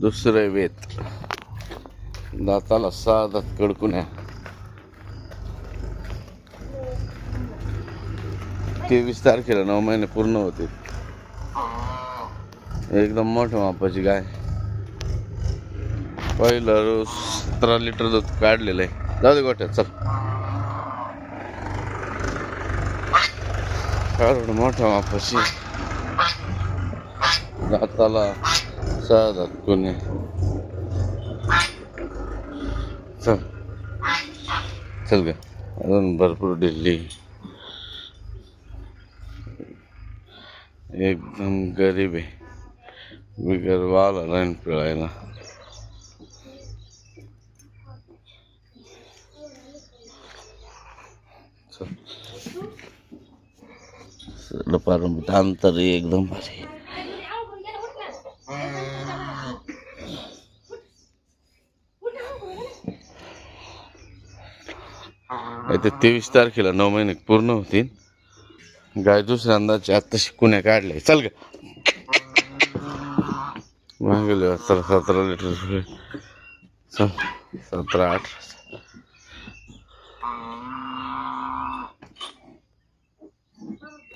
दुसरे वेत. दाताला सहा दात कडकुन्या तेवीस तारखेला नऊ महिने पूर्ण होते. एकदम मोठ्या मापाची गाय. पहिलं रोज सतरा लिटर दूध काढलेलं आहे. जाऊ दे गोठ्यात चल. काढून मोठ्या मापाची. दाताला सहा दात कोणी चल चल ग अजून भरपूर दिल्ली। एकदम गरीब आहे बिगर वाला राहीन पिळायला चल. सगळं पारंपरिक अंतर आहे एकदम भारी। ते तेवीस तारखेला नऊ महिने पूर्ण होतील. गाय दुसऱ्यांदाची आत्ता शिकून काढले चल ग. मागेले सतरा सतरा लिटर चल सतरा अठरा.